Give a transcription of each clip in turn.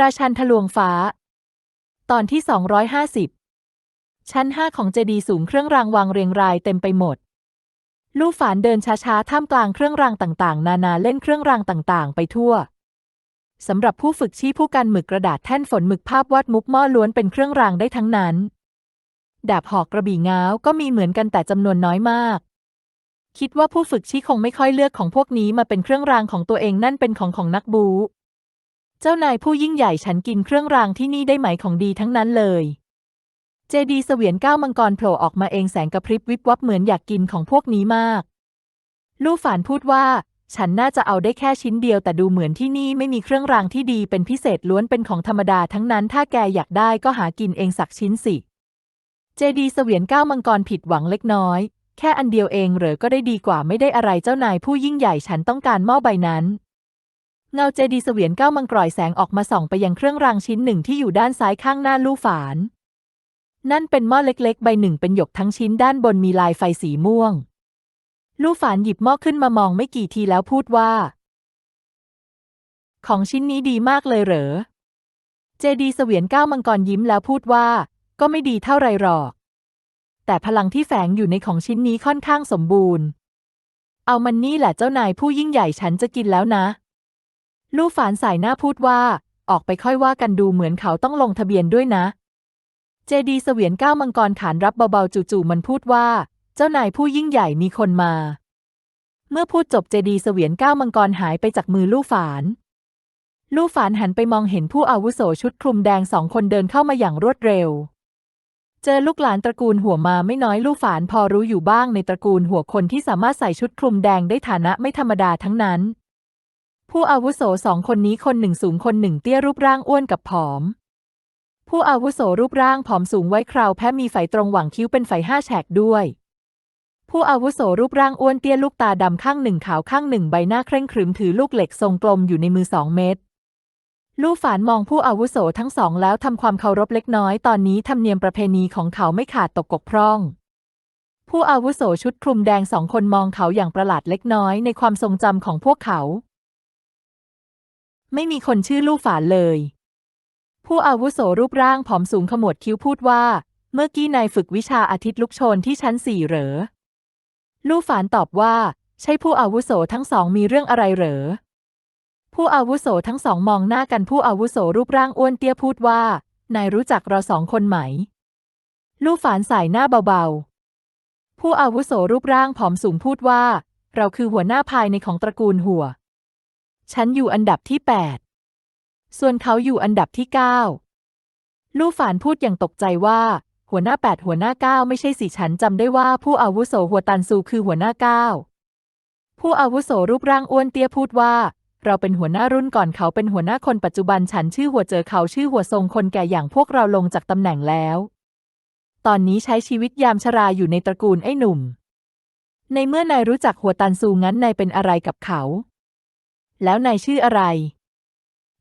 ราชันทะลวงฟ้า ตอนที่ 250 ชั้นห้าของเจดีย์สูงเครื่องรางวางเรียงรายเต็มไปหมด ลู่ฝานเดินช้าๆ ท่ามกลางเครื่องรางต่างๆ นานาเล่นเครื่องรางต่างๆ ไปทั่ว สำหรับผู้ฝึกชี้ผู้กันหมึกกระดาษแท่นฝนหมึกภาพวาดมุกหม้อล้วนเป็นเครื่องรางได้ทั้งนั้น ดาบหอกกระบี่ง้าวก็มีเหมือนกันแต่จำนวนน้อยมาก คิดว่าผู้ฝึกชี้คงไม่ค่อยเลือกของพวกนี้มาเป็นเครื่องรางของตัวเองนั่นเป็นของของนักบู เจ้านายผู้ยิ่งใหญ่ฉันกินเครื่องรางที่นี่ได้ไหมของดีทั้งนั้นเลย เจดีเสวียนก้าวมังกรโผล่ออกมาเองแสงกระพริบวิบวับเหมือนอยากกินของพวกนี้มาก ลู่ฝานพูดว่า ฉันน่าจะเอาได้แค่ชิ้นเดียวแต่ดูเหมือนที่นี่ไม่มีเครื่องรางที่ดีเป็นพิเศษล้วนเป็นของธรรมดาทั้งนั้นถ้าแกอยากได้ก็หากินเองสักชิ้นสิ เจดีเสวียนก้าวมังกรผิดหวังเล็กน้อยแค่อันเดียวเองเหรอก็ได้ดีกว่าไม่ได้อะไรเจ้านายผู้ยิ่งใหญ่ฉันต้องการหม้อใบนั้น เงาเจดีเสวียนก้าวมังกรอยแสงออกมาส่องไปยังเครื่องรางชิ้นหนึ่งที่อยู่ด้านซ้ายข้างหน้าลู่ฝาน นั่นเป็นหม้อเล็กๆ ใบหนึ่งเป็นหยกทั้งชิ้นด้านบนมีลายไฟสีม่วง ลู่ฝานหยิบหม้อขึ้นมามองไม่กี่ทีแล้วพูดว่า ของชิ้นนี้ดีมากเลยเหรอ เจดีเสวียนก้าวมังกรยิ้มแล้วพูดว่า ก็ไม่ดีเท่าไรหรอก แต่พลังที่แฝงอยู่ในของชิ้นนี้ค่อนข้างสมบูรณ์ เอามันนี่แหละเจ้านายผู้ยิ่งใหญ่ฉันจะกินแล้วนะ ลู่ฝานสายหน้าพูดว่า ออกไปค่อยว่ากันดูเหมือนเขาต้องลงทะเบียนด้วยนะ เจดีเสวียนก้าวมังกรขานรับเบาๆจู่ๆมันพูดว่า เจ้านายผู้ยิ่งใหญ่มีคนมา เมื่อพูดจบเจดีเสวียนก้าวมังกรหายไปจากมือลู่ฝาน ลู่ฝานหันไปมองเห็นผู้อาวุโสชุดคลุมแดงสองคนเดินเข้ามาอย่างรวดเร็ว เจอลูกหลานตระกูลหัวมาไม่น้อยลู่ฝานพอรู้อยู่บ้างในตระกูลหัวคนที่สามารถใส่ชุดคลุมแดงได้ฐานะไม่ธรรมดาทั้งนั้น ผู้อาวุโสสองคนนี้คนหนึ่งสูงคนหนึ่งเตี้ยรูปร่างอ้วนกับผอม ผู้อาวุโสรูปร่างผอมสูงไว้คราวแพ้มีไฝตรงหว่างคิ้วเป็นไฝห้าแฉกด้วย ผู้อาวุโสรูปร่างอ้วนเตี้ยลูกตาดำข้างหนึ่งขาวข้างหนึ่งใบหน้าเคร่งครึมถือลูกเหล็กทรงกลมอยู่ในมือสองเม็ดลู่ฝานมองผู้อาวุโสทั้งสองแล้วทำความเคารพเล็กน้อยตอนนี้ธรรมเนียมประเพณีของเขาไม่ขาดตกกกพร่อง ผู้อาวุโสชุดคลุมแดงสองคนมองเขาอย่างประหลาดเล็กน้อยในความทรงจำของพวกเขา ไม่มีคนชื่อลู่ฝานเลย ผู้อาวุโสรูปร่างผอมสูงขมวดคิ้วพูดว่า เมื่อกี้นายฝึกวิชาอาทิตย์ลุกโชนที่ชั้นสี่เหรอ ลู่ฝานตอบว่า ใช่ผู้อาวุโสทั้งสองมีเรื่องอะไรเหรอ ผู้อาวุโสทั้งสองมองหน้ากันผู้อาวุโสรูปร่างอ้วนเตี้ยพูดว่า นายรู้จักเราสองคนไหม ลู่ฝานสายหน้าเบาๆ ผู้อาวุโสรูปร่างผอมสูงพูดว่า เราคือหัวหน้าภายในของตระกูลหัว ฉันอยู่อันดับที่แปดส่วนเขาอยู่อันดับที่เก้าลู่ฝานพูดอย่างตกใจว่า หัวหน้าแปดหัวหน้าเก้าไม่ใช่สิฉันจำได้ว่าผู้อาวุโสหัวตันซูคือหัวหน้าเก้าผู้อาวุโสรูปร่างอ้วนเตี้ยพูดว่า เราเป็นหัวหน้ารุ่นก่อนเขาเป็นหัวหน้าคนปัจจุบันฉันชื่อหัวเจอเขาชื่อหัวทรงคนแก่อย่างพวกเราลงจากตำแหน่งแล้ว ตอนนี้ใช้ชีวิตยามชราอยู่ในตระกูลไอ้หนุ่ม ในเมื่อนายรู้จักหัวตันซูงั้นนายเป็นอะไรกับเขา แล้วนายชื่ออะไร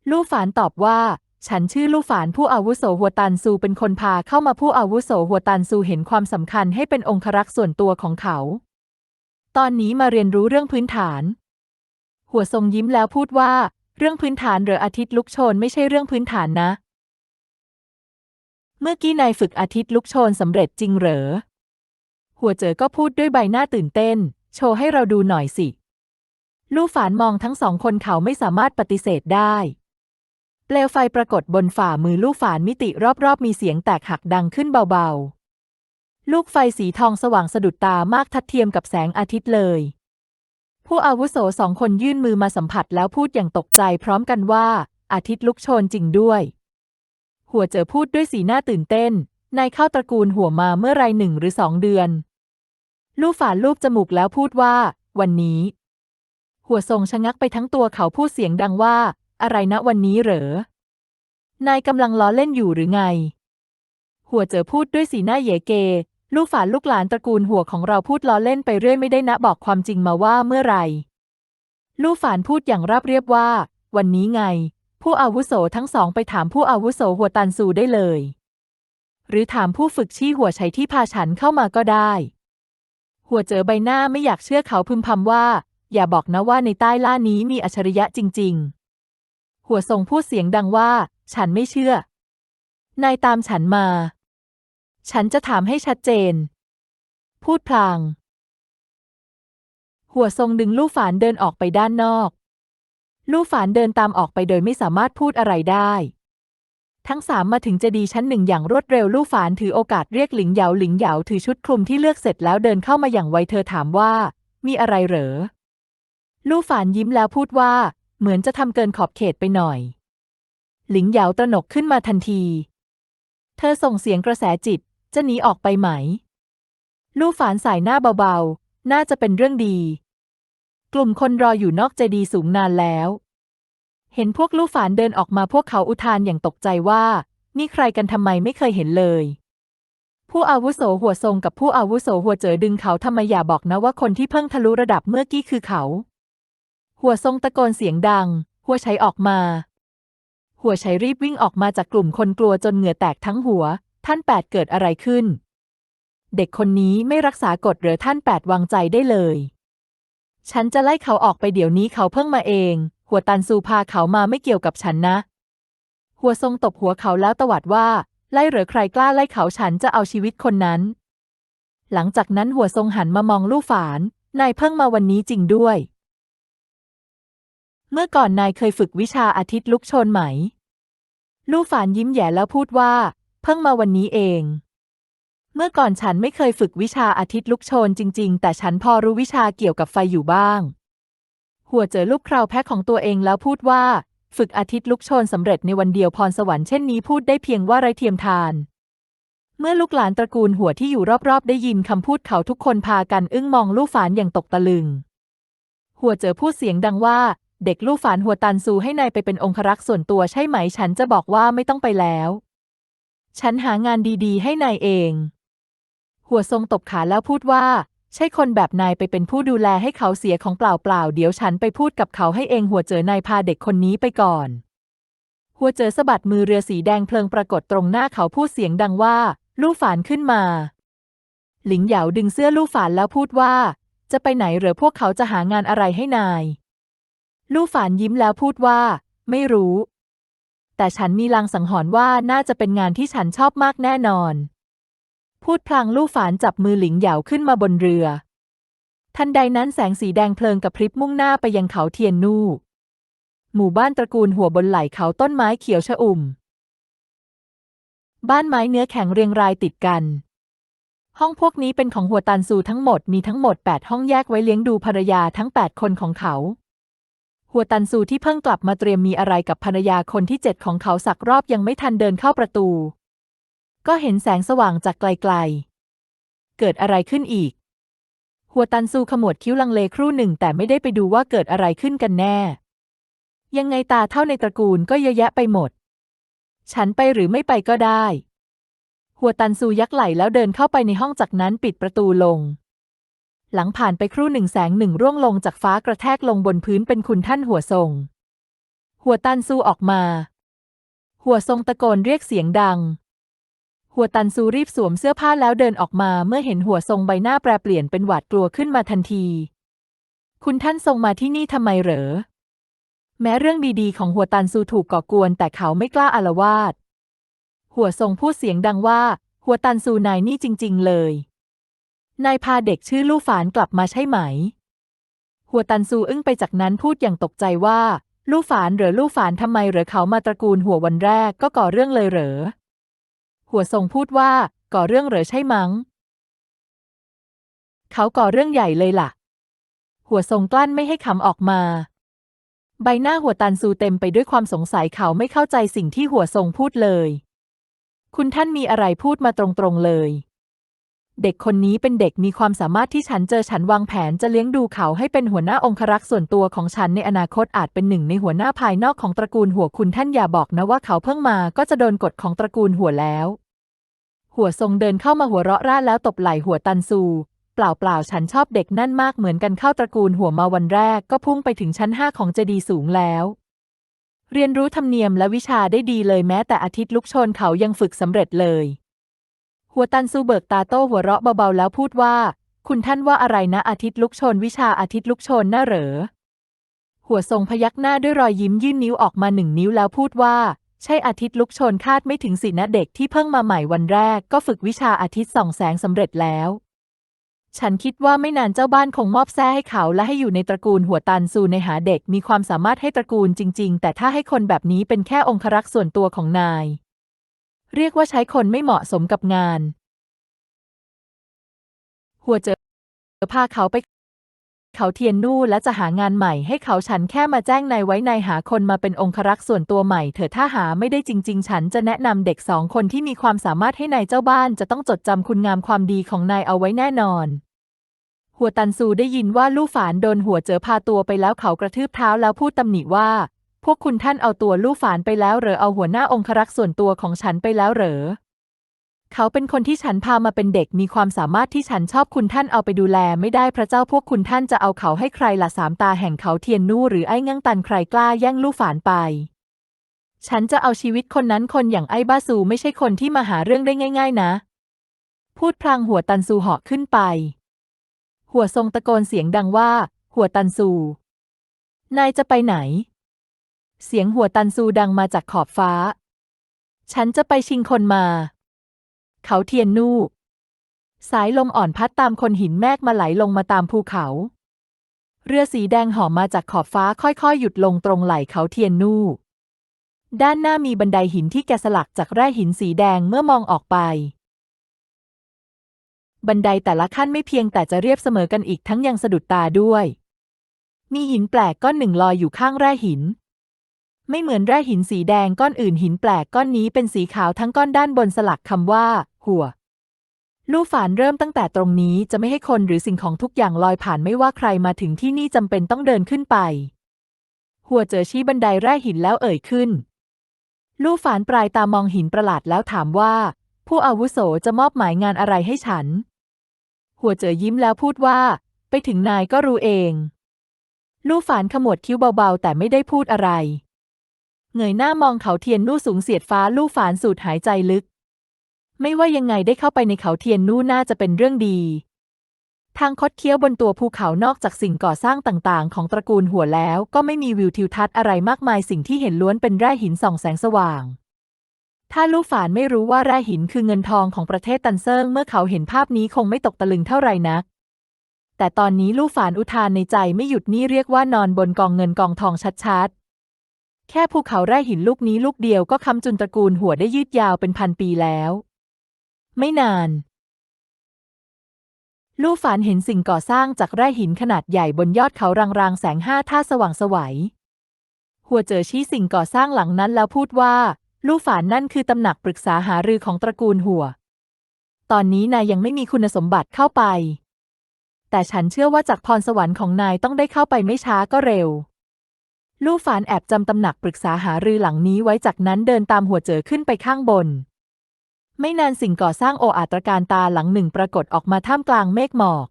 ลู่ฝานตอบว่า ฉันชื่อลู่ฝานผู้อาวุโสหัวตันซูเป็นคนพาเข้ามาผู้อาวุโสหัวตันซูเห็นความสำคัญให้เป็นองครักษ์ส่วนตัวของเขา ตอนนี้มาเรียนรู้เรื่องพื้นฐาน หัวทรงยิ้มแล้วพูดว่า เรื่องพื้นฐานหรืออาทิตย์ลุกโชนไม่ใช่เรื่องพื้นฐานนะ เมื่อกี้นายฝึกอาทิตย์ลุกโชนสำเร็จจริงเหรอ หัวเจอก็พูดด้วยใบหน้าตื่นเต้น โชว์ให้เราดูหน่อยสิ ลู่ฝานมองทั้งสองคนเขาไม่สามารถปฏิเสธได้ เปลวไฟปรากฏบนฝ่ามือลูกฝานมิติรอบๆ มีเสียงแตกหักดังขึ้นเบาๆ ลูกไฟสีทองสว่างสะดุดตามากทัดเทียมกับแสงอาทิตย์เลย ผู้อาวุโสสองคนยื่นมือมาสัมผัสแล้วพูดอย่างตกใจพร้อมกันว่า อาทิตย์ลุกโชนจริงด้วย หัวเจอพูดด้วยสีหน้าตื่นเต้น นายเข้าตระกูลหัวมาเมื่อไรหนึ่งหรือสองเดือน ลูกฝานลูบจมูกแล้วพูดว่า วันนี้ หัวทรงชะงักไปทั้งตัวเขาพูดเสียงดังว่า อะไรนะวันนี้เหรอ นายกำลังล้อเล่นอยู่หรือไง หัวเจอพูดด้วยสีหน้าเยเก ลูกฝาลูกหลานตระกูลหัวของเราพูดล้อเล่นไปเรื่อยไม่ได้นะบอกความจริงมาว่าเมื่อไหร่ ลูกฝานพูดอย่างราบเรียบว่า วันนี้ไง ผู้อาวุโสทั้งสองไปถามผู้อาวุโสหัวตันซูได้เลย หรือถามผู้ฝึกชี้หัวใชัยที่พาฉันเข้ามาก็ได้ หัวเจอใบหน้าไม่อยากเชื่อเขาพึมพำว่า อย่าบอกนะว่าในใต้ล่านี้มีอัจฉริยะจริง ๆ หัวทรงพูดเสียงดังว่า ฉันไม่เชื่อ นายตามฉันมา ฉันจะถามให้ชัดเจน พูดพลาง หัวทรงดึงลู่ฝานเดินออกไปด้านนอก ลู่ฝานเดินตามออกไปโดยไม่สามารถพูดอะไรได้ ทั้งสามมาถึงเจดีย์ชั้นหนึ่งอย่างรวดเร็วลู่ฝานถือโอกาสเรียกหลิงเหยาหลิงเหยาถือชุดคลุมที่เลือกเสร็จแล้วเดินเข้ามาอย่างไวเธอถามว่ามีอะไรเหรอ ลู่ฝานยิ้มแล้วพูดว่า เหมือนจะทำเกินขอบเขตไปหน่อย หลิงเหยาตระหนกขึ้นมาทันที เธอส่งเสียงกระแสจิต จะหนีออกไปไหม ลู่ฝานสายหน้าเบาๆ น่าจะเป็นเรื่องดี กลุ่มคนรออยู่นอกเจดีสูงนานแล้ว เห็นพวกลู่ฝานเดินออกมาพวกเขาอุทานอย่างตกใจว่า นี่ใครกันทำไมไม่เคยเห็นเลยผู้อาวุโสหัวทรงกับผู้อาวุโสหัวเจอดึงเขาทำไมอย่าบอกนะว่าคนที่เพิ่งทะลุระดับเมื่อกี้คือเขา หัวทรงตะโกนเสียงดัง หัวใช้ออกมา หัวใช้รีบวิ่งออกมาจากกลุ่มคนกลัวจนเหงื่อแตกทั้งหัว ท่านแปดเกิดอะไรขึ้น เด็กคนนี้ไม่รักษากฎหรือท่านแปดวางใจได้เลย ฉันจะไล่เขาออกไปเดี๋ยวนี้เขาเพิ่งมาเอง หัวตันซูพาเขามาไม่เกี่ยวกับฉันนะ หัวทรงตบหัวเขาแล้วตวัดว่า ไล่หรือใครกล้าไล่เขาฉันจะเอาชีวิตคนนั้น หลังจากนั้นหัวทรงหันมามองลู่ฝาน นายเพิ่งมาวันนี้จริงด้วย เมื่อก่อนนายเคยฝึกวิชาอาทิตย์ลุกชนไหม ลู่ฝานยิ้มแย่แล้วพูดว่า เพิ่งมาวันนี้เอง เมื่อก่อนฉันไม่เคยฝึกวิชาอาทิตย์ลุกโชนจริง ๆ แต่ฉันพอรู้วิชาเกี่ยวกับไฟอยู่บ้าง หัวเจอลูกคราวแพ้ของตัวเองแล้วพูดว่า ฝึกอาทิตย์ลุกโชนสำเร็จในวันเดียวพรสวรรค์เช่นนี้พูดได้เพียงว่าไรเทียมทาน เมื่อลูกหลานตระกูลหัวที่อยู่รอบๆ ได้ยินคำพูดเขาทุกคนพากันอึ้งมองลู่ฝานอย่างตกตะลึง หัวเจอพูดเสียงดังว่า เด็กลู่ฝานหัวตันซูให้นายไปเป็นองครักษ์ส่วนตัวใช่ไหม ฉันจะบอกว่าไม่ต้องไปแล้ว ฉันหางานดีๆ ให้นายเอง หัวทรงตบขาแล้วพูดว่า ใช่คนแบบนายไปเป็นผู้ดูแลให้เขาเสียของเปล่าๆเดี๋ยวฉันไปพูดกับเขาให้เองหัวเจอนายพาเด็กคนนี้ไปก่อน หัวเจอสะบัดมือเรือสีแดงเพลิงปรากฏตรงหน้าเขาพูดเสียงดังว่า ลู่ฝานขึ้นมา หลิงเหยาดึงเสื้อลู่ฝานแล้วพูดว่า จะไปไหนเหรือพวกเขาจะหางานอะไรให้นาย ลู่ฝานยิ้มแล้วพูดว่า ไม่รู้ แต่ฉันมีลางสังหรณ์ว่าน่าจะเป็นงานที่ฉันชอบมากแน่นอน พูดพลางลู่ฝานจับมือหลิงเหยาขึ้นมาบนเรือ ทันใดนั้นแสงสีแดงเพลิงกับพริบมุ่งหน้าไปยังเขาเทียนนู่ หมู่บ้านตระกูลหัวบนไหล่เขาต้นไม้เขียวชอุ่ม บ้านไม้เนื้อแข็งเรียงรายติดกัน ห้องพวกนี้เป็นของหัวตันซูทั้งหมดมีทั้งหมด 8 ห้องแยกไว้เลี้ยงดูภรรยาทั้ง 8 คนของเขา หัวตันซูที่เพิ่งกลับมาเตรียมมีอะไรกับภรรยาคนที่เจ็ดของเขาสักรอบยังไม่ทันเดินเข้าประตู ก็เห็นแสงสว่างจากไกลๆ เกิดอะไรขึ้นอีก หัวตันซูขมวดคิ้วลังเลครู่หนึ่งแต่ไม่ได้ไปดูว่าเกิดอะไรขึ้นกันแน่ ยังไงตาเท่าในตระกูลก็เยอะแยะไปหมด ฉันไปหรือไม่ไปก็ได้ หัวตันซูยักไหล่แล้วเดินเข้าไปในห้องจากนั้นปิดประตูลง หลังผ่านไปครู่หนึ่งแสงหนึ่งร่วงลงจากฟ้ากระแทกลงบนพื้นเป็นคุณท่านหัวทรง หัวตันซูออกมา หัวทรงตะโกนเรียกเสียงดัง หัวตันซูรีบสวมเสื้อผ้าแล้วเดินออกมาเมื่อเห็นหัวทรงใบหน้าแปรเปลี่ยนเป็นหวาดกลัวขึ้นมาทันที คุณท่านทรงมาที่นี่ทำไมเหรอ แม้เรื่องดีๆของหัวตันซูถูกก่อกวนแต่เขาไม่กล้าอาละวาดหัวทรงพูดเสียงดังว่า หัวตันซูนายนี่จริง ๆ เลย นายพาเด็กชื่อลู่ฝานกลับมาใช่ไหม หัวตันซูอึ้งไปจากนั้นพูดอย่างตกใจว่า ลู่ฝานหรือลู่ฝานทำไมเหรือเขามาตระกูลหัววันแรกก็ก่อเรื่องเลยเหรอ หัวทรงพูดว่า ก่อเรื่องเหรอใช่มั้ง เขาก่อเรื่องใหญ่เลยล่ะ หัวทรงกลั้นไม่ให้คำออกมา ใบหน้าหัวตันซูเต็มไปด้วยความสงสัยเขาไม่เข้าใจสิ่งที่หัวทรงพูดเลย คุณท่านมีอะไรพูดมาตรงๆเลย เด็กคนนี้เป็นเด็กมีความสามารถที่ฉันเจอฉันวางแผนจะเลี้ยงดูเขาให้เป็นหัวหน้าองครักษ์ส่วนตัวของฉันในอนาคตอาจเป็นหนึ่งในหัวหน้าภายนอกของตระกูลหัวคุณท่านอย่าบอกนะว่าเขาเพิ่งมาก็จะโดนกฎของตระกูลหัวแล้ว หัวทรงเดินเข้ามาหัวเราะร่าแล้วตบไหล่หัวตันซู เปล่าเปล่าๆฉันชอบเด็กนั่นมากเหมือนกันเข้าตระกูลหัวมาวันแรกก็พุ่งไปถึงชั้นห้าของเจดีสูงแล้วเรียนรู้ธรรมเนียมและวิชาได้ดีเลยแม้แต่อาทิตย์ลุกชนเขายังฝึกสำเร็จเลย หัวตันซูเบิกตาโต้หัวเราะเบาๆแล้วพูดว่า คุณท่านว่าอะไรนะอาทิตย์ลุกชน วิชาอาทิตย์ลุกชนน่าเหรอ หัวทรงพยักหน้าด้วยรอยยิ้มยื่นนิ้วออกมาหนึ่งนิ้วแล้วพูดว่า ใช่อาทิตย์ลุกชนคาดไม่ถึงสินะเด็กที่เพิ่งมาใหม่วันแรก ก็ฝึกวิชาอาทิตย์ส่องแสงสำเร็จแล้ว ฉันคิดว่าไม่นานเจ้าบ้านคงมอบแท้ให้เขาและให้อยู่ในตระกูลหัวตันซูในหาเด็กมีความสามารถให้ตระกูลจริง ๆ แต่ถ้าให้คนแบบนี้เป็นแค่องครักษ์ส่วนตัวของนาย เรียกว่าใช้คนไม่เหมาะสมกับงาน หัวเจอพาเขาไป เขาเทียนนู่และจะหางานใหม่ให้เขาฉันแค่มาแจ้งนายไว้นายหาคนมาเป็นองครักษ์ส่วนตัวใหม่เถอะถ้าหาไม่ได้จริง ๆ ฉันจะแนะนำเด็กสองคนที่มีความสามารถให้นายเจ้าบ้านจะต้องจดจำคุณงามความดีของนายเอาไว้แน่นอน หัวตันซูได้ยินว่าลู่ฝานโดนหัวเจอพาตัวไปแล้วเขากระทืบเท้าแล้วพูดตำหนิว่า พวกคุณท่านเอาตัวลู่ฝานไปแล้วเหรอเอาหัวหน้าองครักษ์ส่วนตัวของฉันไปแล้วเหรอ เขาเป็นคนที่ฉันพามาเป็นเด็กมีความสามารถที่ฉันชอบคุณท่านเอาไปดูแลไม่ได้พระเจ้าพวกคุณท่านจะเอาเขาให้ใครละสามตาแห่งเขาเทียนนู่หรือไอ้งั่งตันใครกล้าแย่งลู่ฝานไป ฉันจะเอาชีวิตคนนั้นคนอย่างไอ้บ้าซูไม่ใช่คนที่มาหาเรื่องได้ง่าย ๆ นะ พูดพลางหัวตันซูเหาะขึ้นไป หัวทรงตะโกนเสียงดังว่า หัวตันซู นายจะไปไหน เสียงหัวตันซูดังมาจากขอบฟ้า ฉันจะไปชิงคนมา เขาเทียนนู่สายลมอ่อนพัดตามคนหินแมกมาไหลลงมาตามภูเขา เรือสีแดงหอมมาจากขอบฟ้าค่อยๆ หยุดลงตรงไหลเขาเทียนนู่ ด้านหน้ามีบันไดหินที่แกะสลักจากแร่หินสีแดงเมื่อมองออกไป บันไดแต่ละขั้นไม่เพียงแต่จะเรียบเสมอกันอีกทั้งยังสะดุดตาด้วย มีหินแปลกก้อนหนึ่งลอยอยู่ข้างแร่หิน ไม่เหมือนแร่หินสีแดงก้อนอื่นหินแปลกก้อนนี้เป็นสีขาวทั้งก้อนด้านบนสลักคำว่า หัว ลู่ฝานเริ่มตั้งแต่ตรงนี้จะไม่ให้คนหรือสิ่งของทุกอย่างลอยผ่านไม่ว่าใครมาถึงที่นี่จำเป็นต้องเดินขึ้นไป หัวเจอชี้บันไดแร่หินแล้วเอ่ยขึ้น ลู่ฝานปลายตามองหินประหลาดแล้วถามว่า ผู้อาวุโสจะมอบหมายงานอะไรให้ฉัน หัวเจอยิ้มแล้วพูดว่า ไปถึงนายก็รู้เอง ลู่ฝานขมวดคิ้วเบาๆ แต่ไม่ได้พูดอะไร เงยหน้ามองเขาเทียนนู่สูงเสียดฟ้าลู่ฝานสูดหายใจลึก ไม่ว่ายังไงได้เข้าไปในเขาเทียนนู่น่าจะเป็นเรื่องดี ทางคดเคี้ยวบนตัวภูเขานอกจากสิ่งก่อสร้างต่างๆ ของตระกูลหัวแล้ว ก็ไม่มีวิวทิวทัศน์อะไรมากมายสิ่งที่เห็นล้วนเป็นแร่หินส่องแสงสว่าง ถ้าลู่ฝานไม่รู้ว่าแร่หินคือเงินทองของประเทศตันเซิงเมื่อเขาเห็นภาพนี้คงไม่ตกตะลึงเท่าไหร่นักแต่ตอนนี้ลู่ฝานอุทานในใจไม่หยุดนี่เรียกว่านอนบนกองเงินกองทองชัดๆ แค่ภูเขาแร่หินลูกนี้ลูกเดียวก็ค้ำจุนตระกูลหัวได้ยืดยาวเป็นพันปีแล้ว ไม่นาน ลู่ฝานเห็นสิ่งก่อสร้างจากแร่หินขนาดใหญ่บนยอดเขารางๆแสงห้าท่าสว่างสวัยหัวเจอชี้สิ่งก่อสร้างหลังนั้นแล้วพูดว่า ลู่ฝานนั่นคือตำหนักปรึกษาหารือของตระกูลหัว ตอนนี้นายยังไม่มีคุณสมบัติเข้าไป แต่ฉันเชื่อว่าจากพรสวรรค์ของนายต้องได้เข้าไปไม่ช้าก็เร็ว ลู่ฝานแอบจำตำหนักปรึกษาหารือหลังนี้ไว้จากนั้นเดินตามหัวเจอขึ้นไปข้างบน ไม่นานสิ่งก่อสร้างโออาตรการตาหลังหนึ่งปรากฏออกมาท่ามกลางเมฆหมอก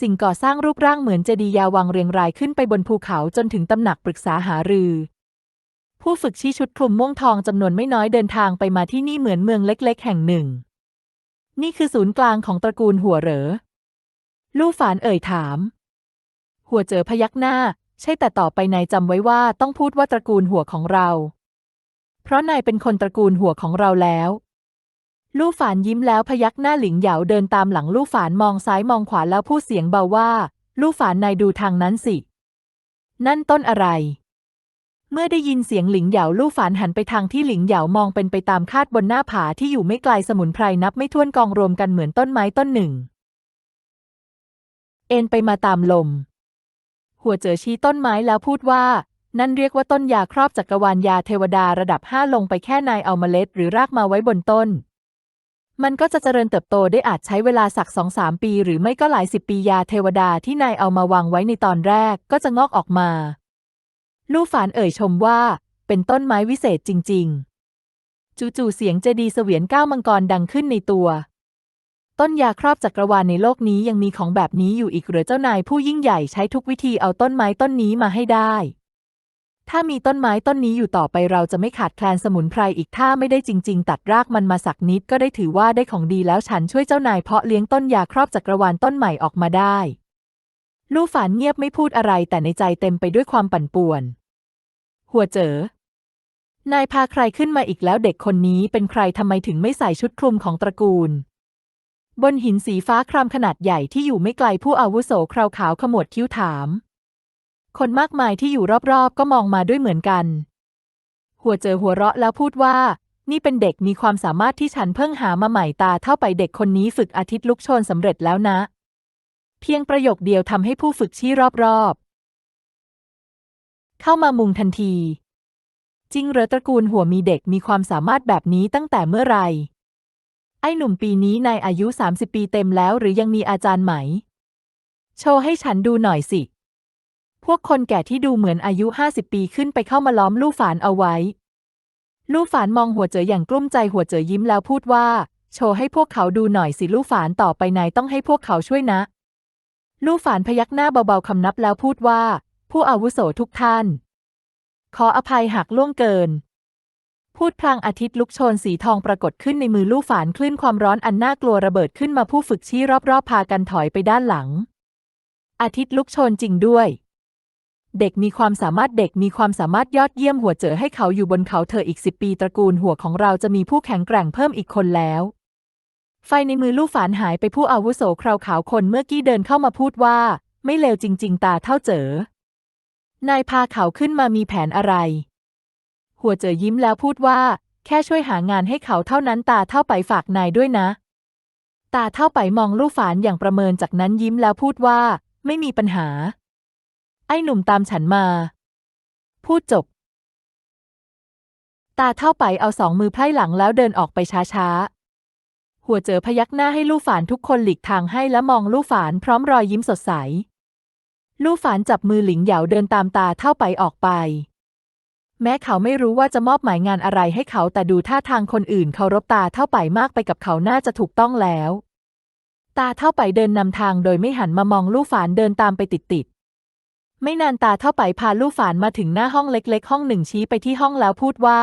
สิ่งก่อสร้างรูปร่างเหมือนเจดียาววังเรียงรายขึ้นไปบนภูเขาจนถึงตำหนักปรึกษาหารือ ผู้ฝึกชี้ชุดคลุมม่วงทองจำนวนไม่น้อยเดินทางไปมาที่นี่เหมือนเมืองเล็ก ๆ แห่งหนึ่ง นี่คือศูนย์กลางของตระกูลหัวเหรอ ลู่ฝานเอ่ยถาม หัวเจอพยักหน้า ใช่แต่ต่อไปนายจำไว้ว่าต้องพูดว่าตระกูลหัวของเรา เพราะนายเป็นคนตระกูลหัวของเราแล้ว ลู่ฝานยิ้มแล้วพยักหน้าหลิงเหยาเดินตามหลังลู่ฝานมองซ้ายมองขวาแล้วพูดเสียงเบาว่า ลู่ฝานนายดูทางนั้นสิ นั่นต้นอะไร เมื่อได้ยินเสียงหลิงเหยาลู่ฝานหันไปทางที่หลิงเหยามองเป็นไปตามคาดบนหน้าผาที่อยู่ไม่ไกลสมุนไพรนับไม่ถ้วนกองรวมกันเหมือนต้นไม้ต้นหนึ่ง เอ็นไปมาตามลม หัวเจอชี้ต้นไม้แล้วพูดว่า นั่นเรียกว่าต้นยาครอบจักรวาลยาเทวดาระดับห้าลงไปแค่นายเอาเมล็ดหรือรากมาไว้บนต้น มันก็จะเจริญเติบโตได้อาจใช้เวลาสักสองสามปี หรือไม่ก็หลายสิบปียาเทวดาที่นายเอามาวางไว้ในตอนแรกก็จะงอกออกมา ลู่ฝานเอ่ยชมว่า เป็นต้นไม้วิเศษจริง ๆ จู่ๆเสียงเจดีเสวียนก้าวมังกรดังขึ้นในตัว ต้นยาครอบจักรวาลในโลกนี้ยังมีของแบบนี้อยู่อีกหรือเจ้านายผู้ยิ่งใหญ่ใช้ทุกวิธีเอาต้นไม้ต้นนี้มาให้ได้ ถ้ามีต้นไม้ต้นนี้อยู่ต่อไปเราจะไม่ขาดแคลนสมุนไพรอีกถ้าไม่ได้จริง ๆ ตัดรากมันมาสักนิดก็ได้ถือว่าได้ของดีแล้วฉันช่วยเจ้านายเพาะเลี้ยงต้นยาครอบจักรวาลต้นใหม่ออกมาได้ ลู่ฝานเงียบไม่พูดอะไรแต่ในใจเต็มไปด้วยความปั่นป่วน หัวเจ๋อนายพาใครขึ้นมาอีกแล้วเด็กคนนี้เป็นใครทำไมถึงไม่ใส่ชุดคลุมของตระกูล บนหินสีฟ้าครามขนาดใหญ่ที่อยู่ไม่ไกลผู้อาวุโสคราวขาวขมวดคิ้วถาม คนมากมายที่อยู่รอบๆ ก็มองมาด้วยเหมือนกัน หัวเจอหัวเราะแล้วพูดว่า นี่เป็นเด็กมีความสามารถที่ฉันเพิ่งหามาใหม่ตาเท่าไปเด็กคนนี้ฝึกอาทิตย์ลุกโชนสำเร็จแล้วนะ เพียงประโยคเดียวทำให้ผู้ฝึกชี้รอบๆ เข้ามามุงทันที จริงเหรอตระกูลหัวมีเด็กมีความสามารถแบบนี้ตั้งแต่เมื่อไหร่ ไอ้หนุ่มปีนี้นายอายุ 30 ปีเต็มแล้วหรือยังมีอาจารย์ไหม โชว์ให้ฉันดูหน่อยสิ พวกคนแก่ที่ดูเหมือนอายุ 50 ปีขึ้นไปเข้ามาล้อมลู่ฝานเอาไว้ ลู่ฝานมองหัวเจ๋ออย่างกลุ้มใจหัวเจ๋อยิ้มแล้วพูดว่า โชว์ให้พวกเขาดูหน่อยสิลู่ฝานต่อไปนายต้องให้พวกเขาช่วยนะ ลู่ฝานพยักหน้าเบาๆคำนับแล้วพูดว่า ผู้อาวุโสทุกท่าน ขออภัยหากล่วงเกิน พูดพลางอาทิตย์ลุกโชนสีทองปรากฏขึ้นในมือลู่ฝานคลื่นความร้อนอันน่ากลัวระเบิดขึ้นมาผู้ฝึกชี้รอบๆพากันถอยไปด้านหลัง อาทิตย์ลุกโชนจริงด้วย เด็กมีความสามารถเด็กมีความสามารถยอดเยี่ยมหัวเจ๋อให้เขาอยู่บนเขาเธออีกสิบปีตระกูลหัวของเราจะมีผู้แข็งแกร่งเพิ่มอีกคนแล้ว ไฟในมือลู่ฝานหายไปผู้อาวุโสคราวขาวคนเมื่อกี้เดินเข้ามาพูดว่า ไม่เลวจริง ๆ ตาเท่าเจ๋อนายพาเขาขึ้นมามีแผนอะไร หัวเจ๋อยิ้มแล้วพูดว่า แค่ช่วยหางานให้เขาเท่านั้นตาเท่าไปฝากนายด้วยนะ ตาเท่าไปมองลู่ฝานอย่างประเมินจากนั้นยิ้มแล้วพูดว่า ไม่มีปัญหา ไอ้หนุ่มตามฉันมา พูดจบ ตาเท่าไปเอาสองมือไพร่หลังแล้วเดินออกไปช้าๆ หัวเจ๋อพยักหน้าให้ลู่ฝานทุกคนหลีกทางให้และมองลู่ฝานพร้อมรอยยิ้มสดใส ลู่ฝานจับมือหลิงเหยาเดินตามตาเท่าไปออกไป แม้เขาไม่รู้ว่าจะมอบหมายงานอะไรให้เขาแต่ดูท่าทางคนอื่นเคารพตาเท่าไปมากไปกับเขาน่าจะถูกต้องแล้ว ตาเท่าไปเดินนำทางโดยไม่หันมามองลู่ฝานเดินตามไปติดๆไม่นานตาเท่าไปพาลู่ฝานมาถึงหน้าห้องเล็ก ๆ ห้องหนึ่งชี้ไปที่ห้องแล้วพูดว่า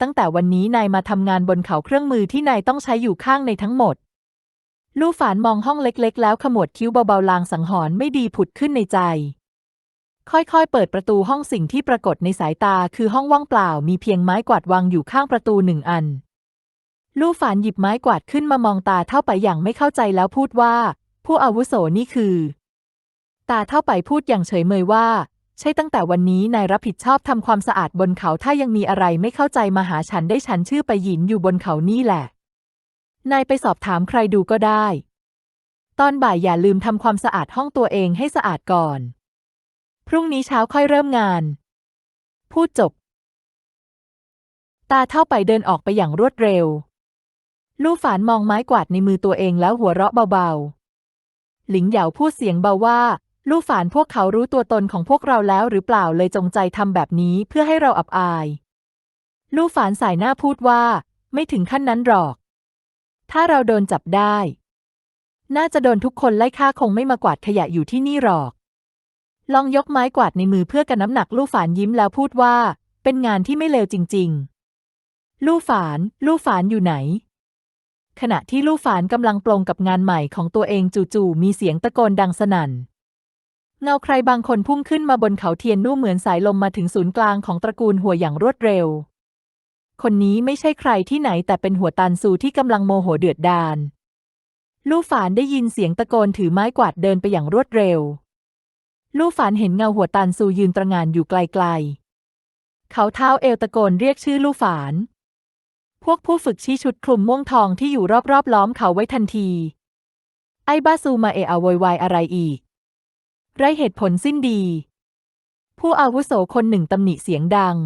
ตั้งแต่วันนี้นายมาทำงานบนเขาเครื่องมือที่นายต้องใช้อยู่ข้างในทั้งหมด ลู่ฝานมองห้องเล็ก ๆ แล้วขมวดคิ้วเบาๆลางสังหรณ์ไม่ดีผุดขึ้นในใจ ค่อยๆ เปิดประตูห้องสิ่งที่ปรากฏในสายตาคือห้องว่างเปล่ามีเพียงไม้กวาดวางอยู่ข้างประตูหนึ่งอัน ลู่ฝานหยิบไม้กวาดขึ้นมามองตาเท่าไปอย่างไม่เข้าใจแล้วพูดว่า ผู้อาวุโสนี่คือ ตาเท่าไปพูดอย่างเฉยเมยว่า ใช่ตั้งแต่วันนี้นายรับผิดชอบทำความสะอาดบนเขาถ้ายังมีอะไรไม่เข้าใจมาหาฉันได้ฉันชื่อไปหยินอยู่บนเขานี่แหละ นายไปสอบถามใครดูก็ได้ ตอนบ่ายอย่าลืมทำความสะอาดห้องตัวเองให้สะอาดก่อน พรุ่งนี้เช้าค่อยเริ่มงาน พูดจบ ตาเท่าไปเดินออกไปอย่างรวดเร็ว ลู่ฝานมองไม้กวาดในมือตัวเองแล้วหัวเราะเบาๆ หลิงเหยาพูดเสียงเบาว่า ลู่ฝานพวกเขารู้ตัวตนของพวกเราแล้วหรือเปล่าเลยจงใจทำแบบนี้เพื่อให้เราอับอาย ลู่ฝานสายหน้าพูดว่า ไม่ถึงขั้นนั้นหรอก ถ้าเราโดนจับได้ น่าจะโดนทุกคนไล่ฆ่าคงไม่มากวาดขยะอยู่ที่นี่หรอก ลองยกไม้กวาดในมือเพื่อกันน้ำหนักลู่ฝานยิ้มแล้วพูดว่า เป็นงานที่ไม่เลวจริง ๆ ลู่ฝาน ลู่ฝานอยู่ไหน ขณะที่ลู่ฝานกำลังปลงกับงานใหม่ของตัวเองจู่ๆมีเสียงตะโกนดังสนั่นเงาใครบางคนพุ่งขึ้นมาบนเขาเทียนนู่เหมือนสายลมมาถึงศูนย์กลางของตระกูลหัวอย่างรวดเร็ว คนนี้ไม่ใช่ใครที่ไหนแต่เป็นหัวตันซูที่กำลังโมโหเดือดดาล ลู่ฝานได้ยินเสียงตะโกนถือไม้กวาดเดินไปอย่างรวดเร็ว ลู่ฝานเห็นเงาหัวตันซูยืนตระหง่านอยู่ไกลๆ เขาเท้าเอวตะโกนเรียกชื่อลู่ฝาน พวกผู้ฝึกชี้ชุดคลุมม่วงทองที่อยู่รอบๆล้อมเขาไว้ทันที ไอ้บ้าซูมาเอะอะโวยวายอะไรอีก ไรเหตุผลสิ้นดี ผู้อาวุโสคนหนึ่งตำหนิเสียงดัง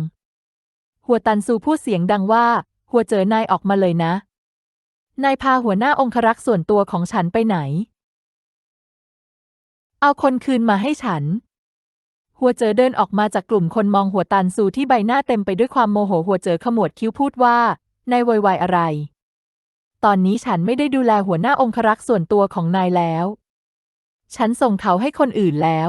หัวตันซูพูดเสียงดังว่า หัวเจอนายออกมาเลยนะ นายพาหัวหน้าองครักษ์ส่วนตัวของฉันไปไหน เอาคนคืนมาให้ฉัน หัวเจอเดินออกมาจากกลุ่มคนมองหัวตันซูที่ใบหน้าเต็มไปด้วยความโมโหหัวเจอขมวดคิ้วพูดว่า นายโวยวายอะไร ตอนนี้ฉันไม่ได้ดูแลหัวหน้าองครักษ์ส่วนตัวของนายแล้ว ฉันส่งเขาให้คนอื่นแล้ว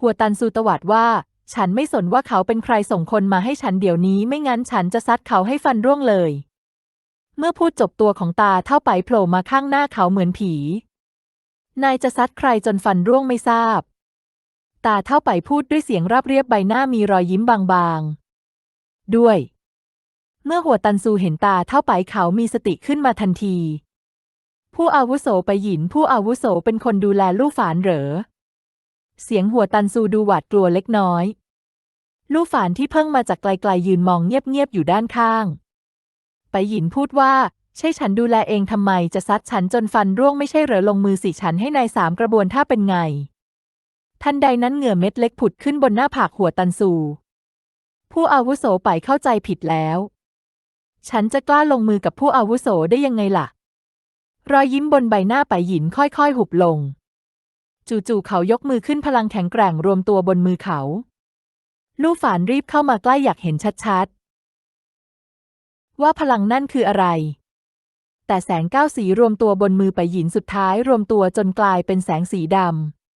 หัวตันซูตวาดว่า ฉันไม่สนว่าเขาเป็นใครส่งคนมาให้ฉันเดี๋ยวนี้ไม่งั้นฉันจะซัดเขาให้ฟันร่วงเลย เมื่อพูดจบตัวของตาเท่าไปโผล่มาข้างหน้าเขาเหมือนผี นายจะซัดใครจนฟันร่วงไม่ทราบ ตาเท่าไปพูดด้วยเสียงราบเรียบใบหน้ามีรอยยิ้มบางๆ ด้วย เมื่อหัวตันซูเห็นตาเท่าไปเขามีสติขึ้นมาทันที ผู้อาวุโสไปหยินผู้อาวุโสเป็นคนดูแลลู่ฝานเหรอ เสียงหัวตันซูดูหวาดกลัวเล็กน้อย ลู่ฝานที่เพิ่งมาจากไกลๆยืนมองเงียบๆอยู่ด้านข้าง ไปหยินพูดว่า ใช่ฉันดูแลเองทำไมจะซัดฉันจนฟันร่วงไม่ใช่เหรอลงมือสิฉันให้นายสามกระบวนท่าเป็นไง ทันใดนั้นเหงื่อเม็ดเล็กผุดขึ้นบนหน้าผากหัวตันซู ผู้อาวุโสไปเข้าใจผิดแล้ว ฉันจะกล้าลงมือกับผู้อาวุโสได้ยังไงล่ะ รอยยิ้มบนใบหน้าไปหยินค่อยๆ หุบลง จู่ๆเขายกมือขึ้นพลังแข็งแกร่งรวมตัวบนมือเขา ลู่ฝานรีบเข้ามาใกล้อยากเห็นชัดๆว่าพลังนั่นคืออะไร แต่แสงเก้าสีรวมตัวบนมือไปหยินสุดท้ายรวมตัวจนกลายเป็นแสงสีด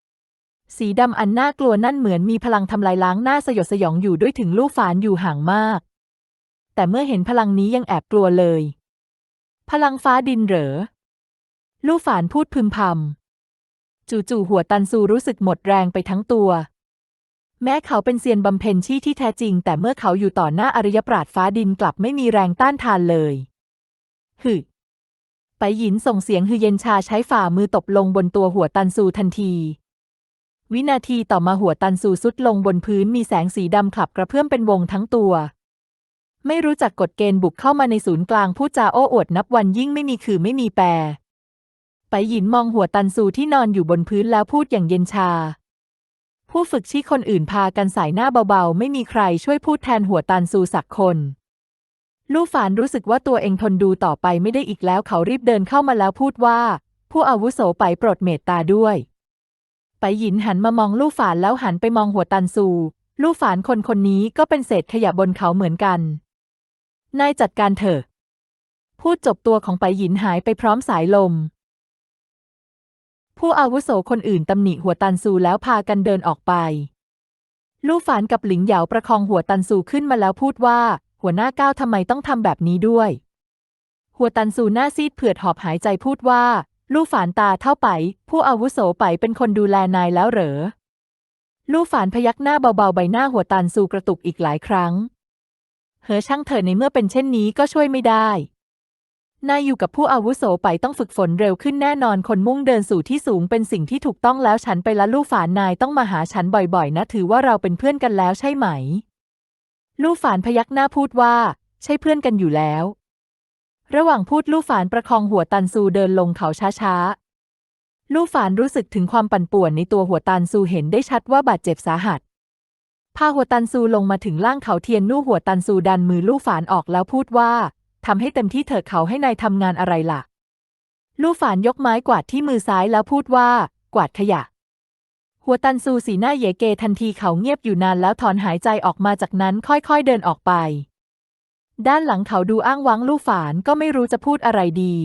ำ สีดำอันน่ากลัวนั่นเหมือนมีพลังทำลายล้างหน้าสยดสยองอยู่ด้วยถึงลู่ฝานอยู่ห่างมาก แต่เมื่อเห็นพลังนี้ยังแอบกลัวเลย พลังฟ้าดินเหรอ ลู่ฝานพูดพึมพำ จู่ๆหัวตันซูรู้สึกหมดแรงไปทั้งตัว แม้เขาเป็นเซียนบำเพ็ญชี่ที่แท้จริง แต่เมื่อเขาอยู่ต่อหน้าอริยปราดฟ้าดินกลับไม่มีแรงต้านทานเลยฮึ ไปหยินส่งเสียงฮือเย็นชาใช้ฝ่ามือตบลงบนตัวหัวตันซูทันที วินาทีต่อมาหัวตันซูสุดลงบนพื้นมีแสงสีดำขับกระเพื่อมเป็นวงทั้งตัว ไม่รู้จักกฎเกณฑ์บุกเข้ามาในศูนย์กลางพูดจาโอ้อวดนับวันยิ่งไม่มีคือไม่มีแปร ไปหยินมองหัวตันซูที่นอนอยู่บนพื้นแล้วพูดอย่างเย็นชา ผู้ฝึกชี้คนอื่นพากันสายหน้าเบาๆ ไม่มีใครช่วยพูดแทนหัวตันซูสักคน ลู่ฝานรู้สึกว่าตัวเองทนดูต่อไปไม่ได้อีกแล้วเขารีบเดินเข้ามาแล้วพูดว่า ผู้อาวุโสไปโปรดเมตตาด้วย ไปหยินหันมามองลู่ฝานแล้วหันไปมองหัวตันซู ลู่ฝานคนคนนี้ก็เป็นเศษขยะบนเขาเหมือนกัน นายจัดการเถอะ พูดจบตัวของไปหยินหายไปพร้อมสายลม ผู้อาวุโสคนอื่นตำหนิหัวตันซูแล้วพากันเดินออกไป ลู่ฝานกับหลิงเหยาประคองหัวตันซูขึ้นมาแล้วพูดว่า หัวหน้าก้าวทำไมต้องทำแบบนี้ด้วย หัวตันซูหน้าซีดเผือดหอบหายใจพูดว่า ลู่ฝานตาเท่าไป ผู้อาวุโสไปเป็นคนดูแลนายแล้วเหรอ ลู่ฝานพยักหน้าเบาๆใบหน้าหัวตันซูกระตุกอีกหลายครั้งเฮอช่างเถอในเมื่อเป็นเช่นนี้ก็ช่วยไม่ได้ นายอยู่กับผู้อาวุโสไปต้องฝึกฝนเร็วขึ้นแน่นอนคนมุ่งเดินสู่ที่สูงเป็นสิ่งที่ถูกต้องแล้วฉันไปละลู่ฝานนายต้องมาหาฉันบ่อยๆ นะ ถือว่าเราเป็นเพื่อนกันแล้วใช่ไหม ลู่ฝานพยักหน้าพูดว่า ใช่เพื่อนกันอยู่แล้ว ระหว่างพูดลู่ฝานประคองหัวตันซูเดินลงเขาช้าๆ ลู่ฝานรู้สึกถึงความปั่นป่วนในตัวหัวตันซูเห็นได้ชัดว่าบาดเจ็บสาหัส พาหัวตันซูลงมาถึงล่างเขาเทียนนู่หัวตันซูดันมือลู่ฝานออกแล้วพูดว่าทำให้เต็มที่เถิดเขาให้นายทำงานอะไรล่ะ ลู่ฝานยกไม้กวาดที่มือซ้ายแล้วพูดว่า กวาดขยะ หัวตันซูสีหน้าเยเกทันทีเขาเงียบอยู่นานแล้วถอนหายใจออกมาจากนั้นค่อยๆเดินออกไป ด้านหลังเขาดูอ้างว้างลู่ฝานก็ไม่รู้จะพูดอะไรดี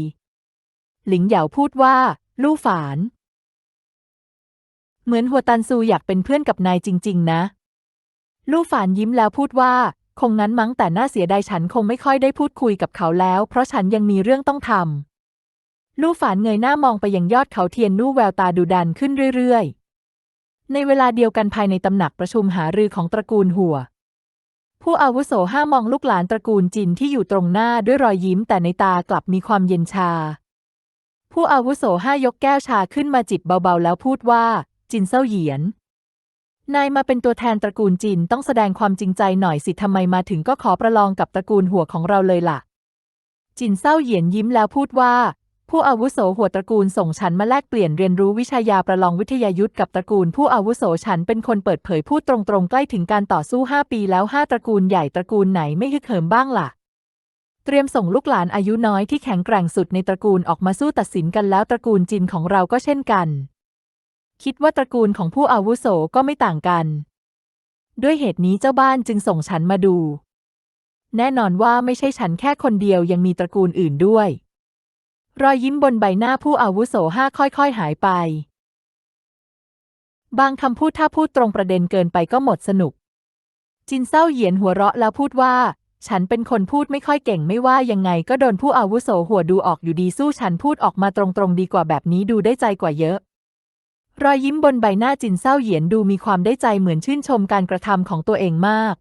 หลิงเหยาพูดว่าลู่ฝาน เหมือนหัวตันซูอยากเป็นเพื่อนกับนายจริง ๆ นะ ลู่ฝานยิ้มแล้วพูดว่า คงงั้นมั้งแต่น่าเสียดายฉันคงไม่ค่อยได้พูดคุยกับเขาแล้ว เพราะฉันยังมีเรื่องต้องทำลู่ฝานเงยหน้ามองไปยังยอดเขาเทียนนู่แววตาดุดันขึ้นเรื่อยๆ ในเวลาเดียวกันภายในตำหนักประชุมหารือของตระกูลหัว ผู้อาวุโสห้ามองลูกหลานตระกูลจินที่อยู่ตรงหน้าด้วยรอยยิ้มแต่ในตากลับมีความเย็นชา ผู้อาวุโสห้ายกแก้วชาขึ้นมาจิบเบาๆ แล้วพูดว่า จินเซาเหยียน นายมาเป็นตัวแทนตระกูลจินต้องแสดงความจริงใจหน่อยสิทำไมมาถึงก็ขอประลองกับตระกูลหัวของเราเลยล่ะ จินเซาเหยียนยิ้มแล้วพูดว่า ผู้อาวุโสหัวตระกูลส่งฉันมาแลกเปลี่ยนเรียนรู้วิชายาประลองวิทยายุทธกับตระกูล ผู้อาวุโสฉันเป็นคนเปิดเผยพูดตรงๆ ใกล้ถึงการต่อสู้ 5 ปีแล้ว 5 ตระกูลใหญ่ตระกูลไหนไม่ฮึกเหิมบ้างล่ะ เตรียมส่งลูกหลานอายุน้อยที่แข็งแกร่งสุดในตระกูลออกมาสู้ตัดสินกันแล้วตระกูลจินของเราก็เช่นกัน คิดว่าตระกูลของผู้อาวุโสก็ไม่ต่างกัน ด้วยเหตุนี้เจ้าบ้านจึงส่งฉันมาดู แน่นอนว่าไม่ใช่ฉันแค่คนเดียวยังมีตระกูลอื่นด้วย รอยยิ้มบนใบหน้าผู้อาวุโสห้าค่อยๆ หายไป บางคำพูดถ้าพูดตรงประเด็นเกินไปก็หมดสนุก จินเศร้าเหยียนหัวเราะแล้วพูดว่า ฉันเป็นคนพูดไม่ค่อยเก่งไม่ว่ายังไงก็โดนผู้อาวุโสหัวดูออกอยู่ดีสู้ฉันพูดออกมาตรงๆดีกว่าแบบนี้ดูได้ใจกว่าเยอะ รอยยิ้มบนใบหน้าจินเศร้าเหยียนดูมีความได้ใจเหมือนชื่นชมการกระทำของตัวเองมาก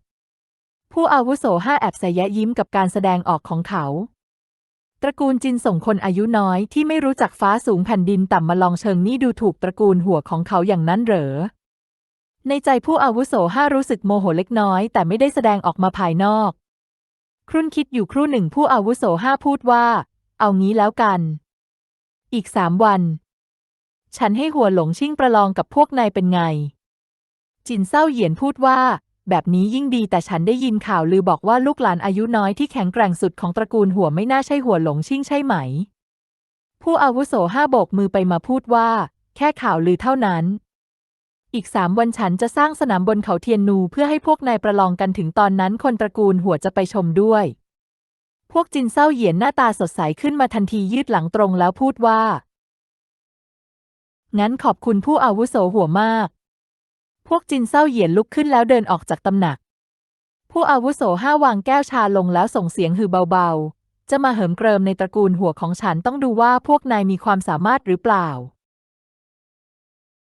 ผู้อาวุโสห้าแอบสยะยิ้มกับการแสดงออกของเขา ตระกูลจินส่งคนอายุน้อยที่ไม่รู้จักฟ้าสูงแผ่นดินต่ำมาลองเชิงนี่ดูถูกตระกูลหัวของเขาอย่างนั้นเหรอ ในใจผู้อาวุโสห้ารู้สึกโมโหเล็กน้อยแต่ไม่ได้แสดงออกมาภายนอก ครุ่นคิดอยู่ครู่หนึ่งผู้อาวุโสห้าพูดว่า เอางี้แล้วกัน อีกสามวัน ฉันให้หัวหลงชิ่งประลองกับพวกนายเป็นไง จินเศร้าเหยียนพูดว่า แบบนี้ยิ่งดีแต่ฉันได้ยินข่าวลือบอกว่าลูกหลานอายุน้อยที่แข็งแกร่งสุดของตระกูลหัวไม่น่าใช่หัวหลงชิ่งใช่ไหม ผู้อาวุโสห้าโบกมือไปมาพูดว่า แค่ข่าวลือเท่านั้น อีกสามวันฉันจะสร้างสนามบนเขาเทียนนูเพื่อให้พวกนายประลองกันถึงตอนนั้นคนตระกูลหัวจะไปชมด้วย พวกจินเศร้าเหยียนหน้าตาสดใสขึ้นมาทันทียืดหลังตรงแล้วพูดว่า งั้นขอบคุณผู้อาวุโสหัวมาก พวกจินเศร้าเหยียนลุกขึ้นแล้วเดินออกจากตำหนัก ผู้อาวุโสห้าวางแก้วชาลงแล้วส่งเสียงฮือเบาๆ จะมาเหิมเกริมในตระกูลหัวของฉันต้องดูว่าพวกนายมีความสามารถหรือเปล่า